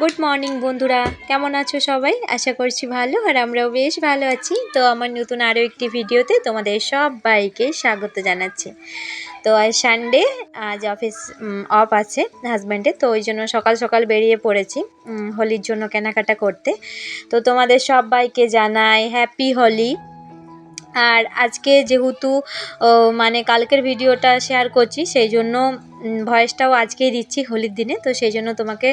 Good morning বন্ধুরা। কেমন আছো সবাই? আশা করছি ভালো, আর আমরাও বেশ ভালো আছি। তো আমার নতুন আরও একটি ভিডিওতে তোমাদের সবাইকে স্বাগত জানাচ্ছি। তো আজ সানডে আজ অফিস অফ আছে হাজব্যান্ডের তো ওই জন্য সকাল সকাল বেরিয়ে পড়েছি হোলির জন্য কেনাকাটা করতে। তো তোমাদের সবাইকে জানাই হ্যাপি হোলি আর আজকে যেহেতু মানে কালকের ভিডিওটা শেয়ার করছি, সেই জন্য ভয়েসটাও আজকেই দিচ্ছি হোলির দিনে। তো সেই জন্য তোমাকে,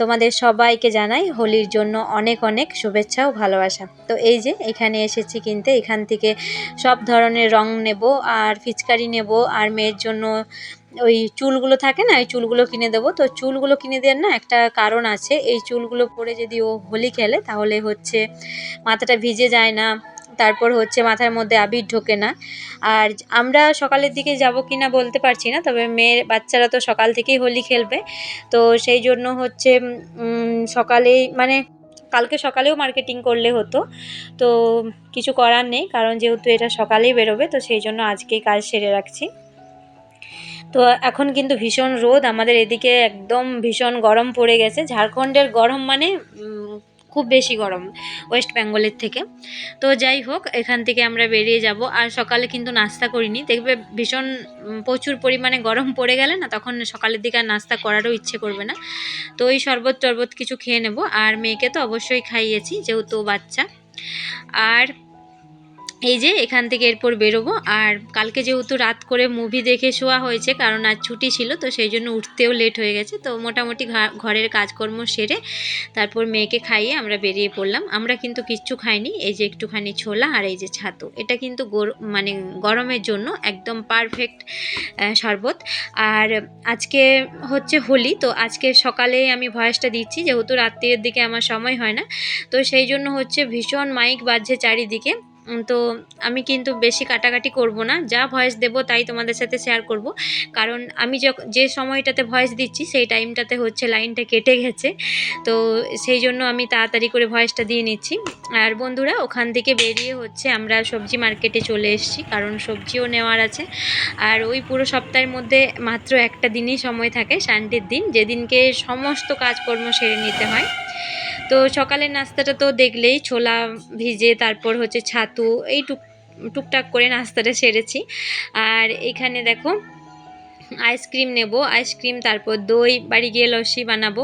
তোমাদের সবাইকে জানাই হোলির জন্য অনেক অনেক শুভেচ্ছা ও ভালোবাসা। তো এই যে, এখানে এসেছি কিনতে, এখান থেকে সব ধরনের রং নেব আর ফিচকারি নেব আর মেয়ের জন্য ওই চুলগুলো থাকে না, ওই চুলগুলো কিনে দেবো। তো চুলগুলো কিনে দেওয়ার না একটা কারণ আছে। এই চুলগুলো পরে যদি ও হোলি খেলে, তাহলে হচ্ছে মাথাটা ভিজে যায় না তারপর হচ্ছে মাথার মধ্যে আবির ঢোকে না। আর আমরা সকালের দিকে যাব কি না বলতে পারছি না, তবে মেয়ের বাচ্চারা তো সকাল থেকেই হোলি খেলবে। তো সেই জন্য হচ্ছে সকালেই মানে কালকে সকালেও মার্কেটিং করলে হতো। তো কিছু করার নেই, কারণ যেহেতু এটা সকালেই বেরোবে, তো সেই জন্য আজকেই কাজ সেরে রাখছি। তো এখন কিন্তু ভীষণ রোদ, আমাদের এদিকে একদম ভীষণ গরম পড়ে গেছে। ঝাড়খণ্ডের গরম মানে খুব বেশি গরম ওয়েস্ট বেঙ্গলের থেকে। তো যাই হোক, এখান থেকে আমরা বেরিয়ে যাব। আর সকালে কিন্তু নাস্তা করিনি। দেখবে ভীষণ প্রচুর পরিমাণে গরম পড়ে গেলে না, তখন সকালের দিকে আর নাস্তা করারও ইচ্ছে করবে না। তো ওই শরবত টরবত কিছু খেয়ে নেব। আর মেয়েকে তো অবশ্যই খাইয়েছি, যেহেতু বাচ্চা। আর এই যে এখান থেকে এরপর বেরোবো। আর কালকে যেহেতু রাত করে মুভি দেখে শোয়া হয়েছে, কারণ আজ ছুটি ছিল, তো সেই জন্য উঠতেও লেট হয়ে গেছে। তো মোটামুটি ঘরের কাজকর্ম সেরে তারপর মেয়েকে খাইয়ে আমরা বেরিয়ে পড়লাম। আমরা কিন্তু কিচ্ছু খাইনি, এই যে একটুখানি ছোলা আর এই যে ছাতু। এটা কিন্তু মানে গরমের জন্য একদম পারফেক্ট শরবত। আর আজকে হচ্ছে হোলি, তো আজকে সকালে আমি ভয়েসটা দিচ্ছি, যেহেতু রাত্রির দিকে আমার সময় হয় না, তো সেই জন্য হচ্ছে ভীষণ মাইক বাজছে চারিদিকে। তো আমি কিন্তু বেশি কাটাকাটি করব না। যা ভয়েস দেব তাই তোমাদের সাথে শেয়ার করব। কারণ আমি যে সময়টাতে ভয়েস দিচ্ছি সেই টাইমটাতে হচ্ছে লাইনটা কেটে গেছে। তো সেই জন্য আমি তাড়াতাড়ি করে ভয়েসটা দিয়ে নিচ্ছি। আর বন্ধুরা, ওখান থেকে বেরিয়ে হচ্ছে আমরা সবজি মার্কেটে চলে এসেছি, কারণ সবজিও নেওয়ার আছে। আর ওই পুরো সপ্তাহের মধ্যে মাত্র একটা দিনই সময় থাকে সানডের দিন। যেদিনকে সমস্ত কাজকর্ম সেরে নিতে হয়। তো সকালের নাস্তাটা তো দেখলেই ছোলা ভিজে, তারপর হচ্ছে ছাতু, এই টুক, টুকটাক করে নাস্তাটা সেরেছি। আর এখানে দেখো আইসক্রিম নেব, আইসক্রিম, তারপর দই, বাড়ি গিয়ে লস্যি বানাবো।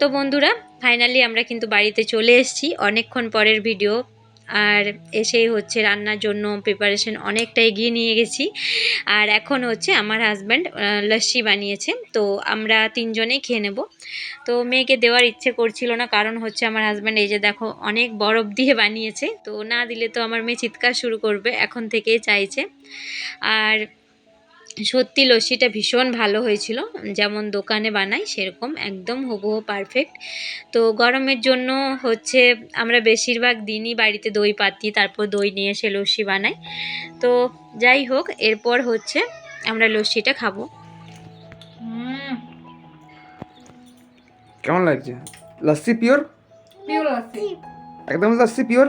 তো বন্ধুরা, ফাইনালি আমরা কিন্তু বাড়িতে চলে এসেছি। অনেকক্ষণ পরের ভিডিও। আর এসেই হচ্ছে রান্নার জন্য প্রিপারেশন অনেকটা এগিয়ে নিয়ে গেছি। আর এখন হচ্ছে আমার হাজব্যান্ড লস্যি বানিয়েছে। তো আমরা তিনজনেই খেয়ে নেব। তো মেয়েকে দেওয়ার ইচ্ছে করছিল না, কারণ হচ্ছে আমার হাজব্যান্ড এই যে দেখো অনেক বরফ দিয়ে বানিয়েছে। তো না দিলে তো আমার মেয়ে চিৎকার শুরু করবে, এখন থেকেই চাইছে। আর সত্যি লস্যিটা ভীষণ ভালো হয়েছিল। যেমন দোকানে বানাই সেরকম একদম হুবহু পারফেক্ট তো গরমের জন্য হচ্ছে আমরা বেশিরভাগ দিনই বাড়িতে দই পাতি তারপর দই নিয়ে এসে লস্যি বানাই। তো যাই হোক এরপর হচ্ছে আমরা লস্যিটা খাব। কেমন লাগছে? লস্যি পিওর পিওর লাচ্ছি একদম লস্যি পিওর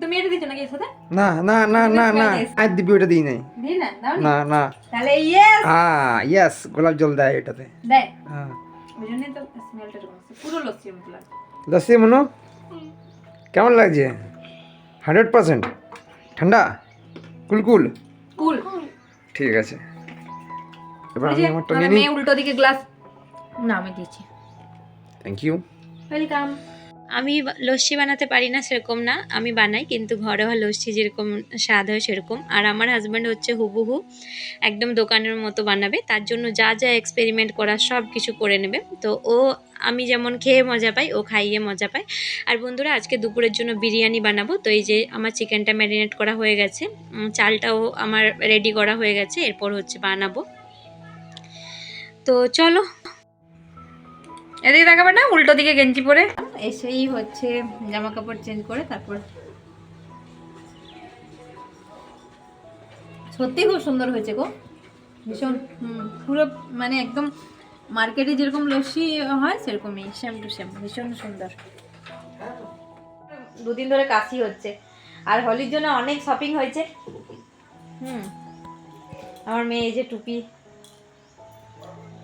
তুমি এটা দিচ্ছ নাকি সাথে? না না না না না। আজ দিবি ওটা দিই নাই। দিই না? না। না তাহলে ইয়েস হ্যাঁ ইয়েস গোলাপ জল দেয় এটাতে। দেয়? হ্যাঁ। ওই জন্যই তো স্মেলটা পুরো লস্যির মতো লাগছে। লস্যি মনো? কেমন লাগছে? হান্ড্রেড পার্সেন্ট ঠান্ডা? কুলকুল কুল? ঠিক আছে। এবার আমি আমারটা আমার নিয়ে নিই। উল্টো দিকে গ্লাস না আমি দিয়েছি। থ্যাংক ইউ ওয়েলকাম আমি লস্যি বানাতে পারি না সেরকম না, আমি বানাই কিন্তু ঘরে হওয়া লস্যি যেরকম স্বাদ হয় সেরকম। আর আমার হাজব্যান্ড হচ্ছে হুবহু একদম দোকানের মতো বানাবে, তার জন্য যা যা এক্সপেরিমেন্ট করা সব কিছু করে নেবে। তো ও, আমি যেমন খেয়ে মজা পাই, ও খাইয়ে মজা পায়। আর বন্ধুরা, আজকে দুপুরের জন্য বিরিয়ানি বানাবো। তো এই যে আমার চিকেনটা ম্যারিনেট করা হয়ে গেছে চালটাও আমার রেডি করা হয়ে গেছে, এরপর হচ্ছে বানাবো। তো চলো এদিকে দেখাবে না, উল্টো দিকে গেঞ্জি পরে? এসেই হচ্ছে জামা কাপড় চেঞ্জ করে, তারপর সত্যি খুব সুন্দর হয়েছে গো। ভীষণ পুরো মানে একদম মার্কেটে যেরকম লস্যি হয়, সেরকমই শ্যাম টু শ্যাম ভীষণ সুন্দর। দুদিন ধরে কাশি হচ্ছে। আর হোলির জন্য অনেক শপিং হয়েছে। হুম, আমার মেয়ে এই যে টুপি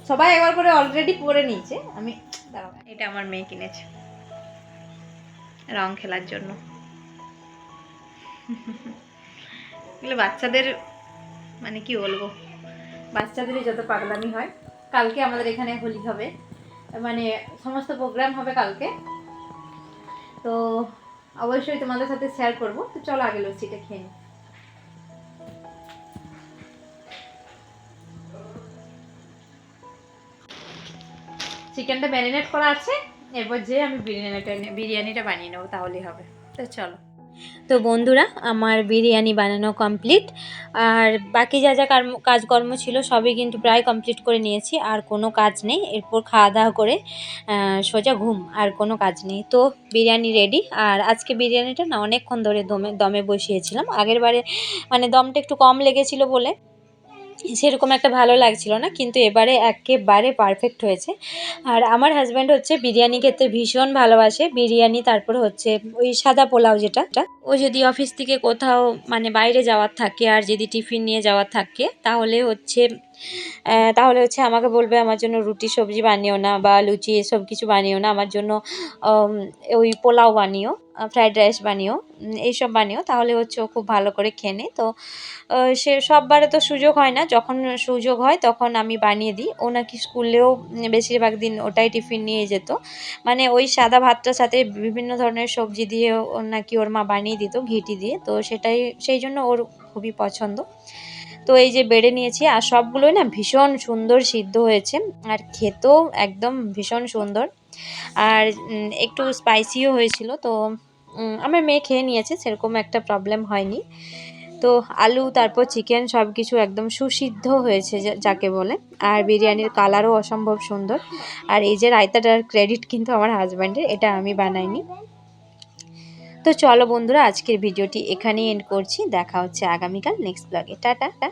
সবাই একবার করে অলরেডি পরে নিয়েছে। আমি দাঁড়াও। এটা আমার মেয়ে কিনেছে। রং খেলার জন্য। এগুলো বাচ্চাদের মানে কি বলব? বাচ্চাদেরই যত পাগলামি হয় কালকে আমাদের এখানে হোলি হবে। মানে সমস্ত প্রোগ্রাম হবে কালকে। তো অবশ্যই তোমাদের সাথে শেয়ার করব। তো চলো আগে লস্যিটা খেয়ে নিই। চিকেনটা ম্যারিনেট করা আছে। এরপর যে আমি বিরিয়ানিটা বিরিয়ানিটা বানিয়ে নেব, তাহলেই হবে। তো চলো। তো বন্ধুরা, আমার বিরিয়ানি বানানো কমপ্লিট আর বাকি যা যা কার্ম- কাজকর্ম ছিল, সবই কিন্তু প্রায় কমপ্লিট করে নিয়েছি। আর কোনো কাজ নেই। এরপর খাওয়া দাওয়া করে সোজা ঘুম। আর কোনো কাজ নেই। তো বিরিয়ানি রেডি আর আজকে বিরিয়ানিটা না, অনেকক্ষণ ধরে দমে দমে বসিয়েছিলাম। আগের বারে মানে দমটা একটু কম লেগেছিল বলে। সেরকম একটা ভালো লাগছিল না, কিন্তু এবারে একেবারে পারফেক্ট হয়েছে। আর আমার হাজব্যান্ড হচ্ছে বিরিয়ানি খেতে ভীষণ ভালোবাসে। বিরিয়ানি, তারপর হচ্ছে ওই সাদা পোলাও যেটা ও যদি অফিস থেকে কোথাও মানে বাইরে যাওয়ার থাকে, আর যদি টিফিন নিয়ে যাওয়ার থাকে, তাহলে হচ্ছে তাহলে হচ্ছে আমাকে বলবে আমার জন্য রুটি, সবজি বানিও না বা লুচি এসব কিছু বানিও না, আমার জন্য ওই পোলাও বানিও ফ্রাইড রাইস বানিও এইসব বানিও, তাহলে হচ্ছে ও খুব ভালো করে খেয়ে নেয় তো সে সববারে তো সুযোগ হয় না, যখন সুযোগ হয় তখন আমি বানিয়ে দিই। ও নাকি স্কুলেও বেশিরভাগ দিন ওটাই টিফিন নিয়ে যেত। মানে ওই সাদা ভাতটার সাথে বিভিন্ন ধরনের সবজি দিয়ে নাকি ওর মা বানিয়ে দিত, ঘিটি দিয়ে। তো সেটাই, সেই জন্য ওর খুবই পছন্দ। তো এই যে বেড়ে নিয়েছি, আর সবগুলোই না ভীষণ সুন্দর সিদ্ধ হয়েছে, আর খেতেও একদম ভীষণ সুন্দর। আর একটু স্পাইসিও হয়েছিল, তো আমার মেয়ে খেয়ে নিয়েছে, সেরকম একটা প্রবলেম হয়নি। তো আলু, তারপর চিকেন সব কিছু একদম সুসিদ্ধ হয়েছে যাকে বলে। আর বিরিয়ানির কালারও অসম্ভব সুন্দর। আর এই যে রায়তাটার ক্রেডিট কিন্তু আমার হাজব্যান্ডের এটা আমি বানাইনি। তো চলো বন্ধুরা, আজকের ভিডিওটি এখানেই এন্ড করছি। দেখা হচ্ছে আগামীকাল নেক্সট ব্লগে টাটা।